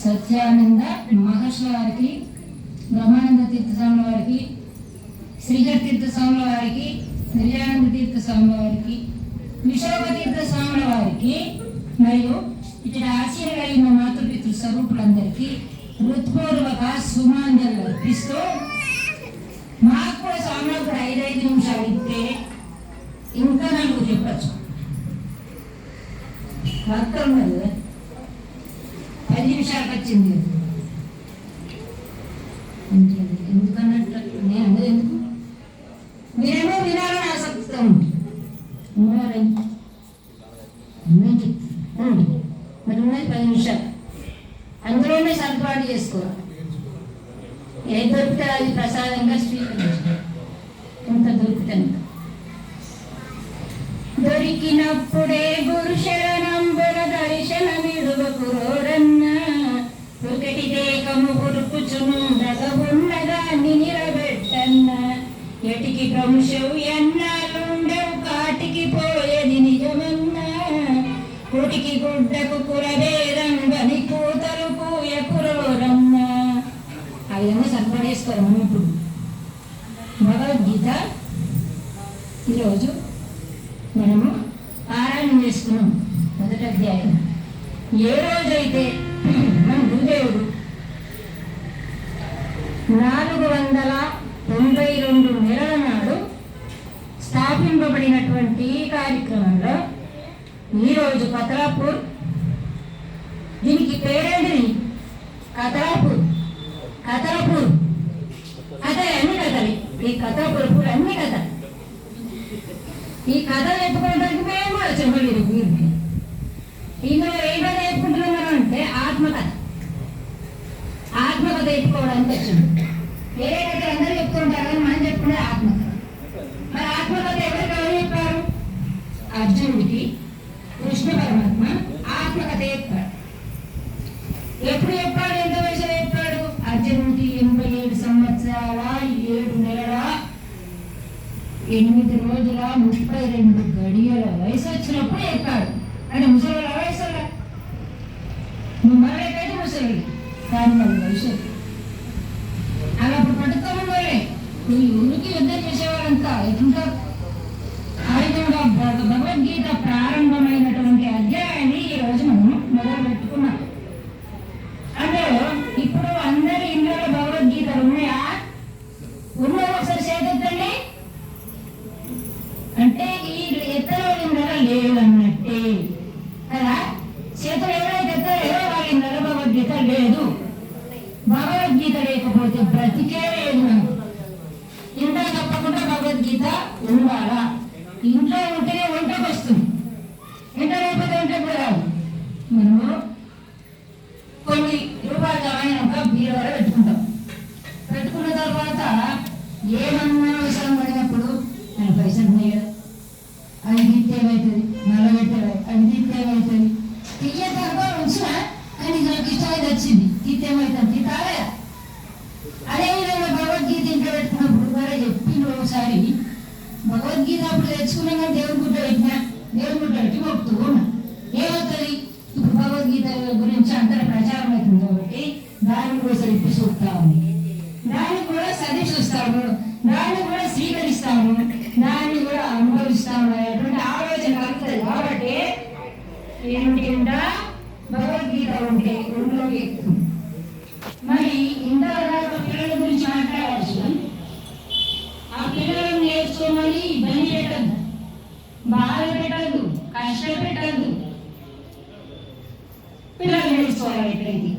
సత్యానంద మహర్షి వారికి బ్రహ్మానంద తీర్థ స్వామి వారికి శ్రీధర్ తీర్థ స్వాముల వారికి నిర్యానంద తీర్థ స్వామి వారికి విశోభ తీర్థ స్వాముల వారికి మరియు ఇక్కడ ఆశీర్వ మాతృపితృ స్వరూపులందరికీ హృత్పూర్వక సుమాంజలు అర్పిస్తూ మాకు కూడా స్వామిలో కూడా ఐదైదు నిమిషాలు ఇస్తే ఇంకా నలుగురు చెప్పచ్చు. వర్క్ కదా పది నిమిషాలకు వచ్చింది. ఎందుకన్నట్టు? నేను ఎందుకు? మీరేమో వినాలని ఆసక్తితో ఉంది మరి ఉన్నది పది నిమిషాలు. అందులోనే సర్దుబాటు చేసుకోవాలి ఏ దొరికితే అది ప్రసాదంగా స్వీకరించాలి ఎంత? దొరుకుతుంది దొరికినప్పుడే గురు ఎటికి ప్రముషవు ఎన్నాలుండవు కాటికి పోయేది నిజమన్నా? కుటికి గుడ్డకు కురవేరంగని కూతలు కూయ కురోరన్న ఆ విధంగా సర్పణేశ్వరం ఇప్పుడు. భగవద్గీత ఈరోజు మనము పారాయణం చేసుకున్నాం. మొదటి అధ్యాయం. ఏ రోజైతే మన గురుదేవుడు నాలుగు వందల తొంభై రెండు నెలల నాడు స్థాపింపబడినటువంటి ఈ కార్యక్రమంలో ఈరోజు కతలాపూర్ దీనికి పేరేంటిది? కతలాపూర్. కతలాపూర్. కథలే అన్ని కథలు. ఈ కథలపూర్ పూర్ అన్ని కథ ఈ కథలు చెప్పుకోవడానికి మేము కూడా చెప్పలేదు వీరికి ఇందులో ఏ కథ చెప్పుకుంటున్నాం అంటే ఆత్మకథ. ఆత్మకథ చెప్పుకోవడానికి వచ్చింది. వేరే కథ అందరూ చెప్తుంటారు కానీ మనం చెప్పుకునే ఆత్మకథ. మరి ఆత్మకథ అర్జునుడికి కృష్ణ పరమాత్మ ఆత్మకథ చెప్పాడు ఎప్పుడు చెప్పాడు? ఎంత వయసులో చెప్పాడు? అర్జునుడికి ఎనభై ఏడు సంవత్సరాల ఏడు నెలల ఎనిమిది రోజుల ముప్పై రెండు గడియల వయసు వచ్చినప్పుడు చెప్పాడు. అంటే ముసలి వయసు నువ్వు మరలేకైతే ముసలి. కానీ మన వయసు. అలా అప్పుడు నువ్వు ఇప్పుడు అందరి ఇంట్లో భగవద్గీతలు ఉన్నాయా? ఉన్నాయి ఒకసారి చేతండి అంటే ఈ ఎత్తలో ఇళ్ళ లేవన్నట్టే. కదా? చేతులు ఎవరైతే ఎత్తారో వాళ్ళ ఇళ్ళ భగవద్గీత లేదు. భగవద్గీత లేకపోతే బ్రతికే లేదు. ఇంత తప్పకుండా భగవద్గీత ఉండాలా? ఏమన్నా విషయం పడినప్పుడు నేను పైసలు ఉన్నాయి అది తీస్తే ఏమవుతుంది నల్ల అది తీస్తే ఏమవుతుంది తీయ తర్వాత కానీ నాకు ఇష్టమైంది వచ్చింది. తీస్తే ఏమవుతుంది తీతాలే అదే విధంగా భగవద్గీత ఇంట్లో పెట్టుకున్నప్పుడు మరే చెప్పిండు ఒకసారి భగవద్గీత అప్పుడు తెచ్చుకున్నాం కానీ దేవుని గుడ్డ పెట్టినా దేవుని గుడ్డ పెట్టి మొక్కుతూ ఉన్నా. ఏమవుతుంది? ఇప్పుడు భగవద్గీత గురించి అంతర ప్రచారం అవుతుంది కాబట్టి దాని కోసం సరిపి చూస్తాము ఉంది దాని సరి చూస్తాము దాన్ని కూడా స్వీకరిస్తాము. దాన్ని కూడా అనుభవిస్తాము. అనేటువంటి ఆలోచన కలుగుతుంది కాబట్టి ఏమిటింటా భగవద్గీత ఉంటే ఒంట్లోకి మరి ఇంతవరకు పిల్లల గురించి మాట్లాడాల్సి ఆ పిల్లలను నేర్చుకోమని ఇబ్బంది పెట్టద్దు. బాధ పెట్టద్దు. కష్టపెట్టద్దు. పిల్లలు నేర్చుకోవాలి ఎట్లయితే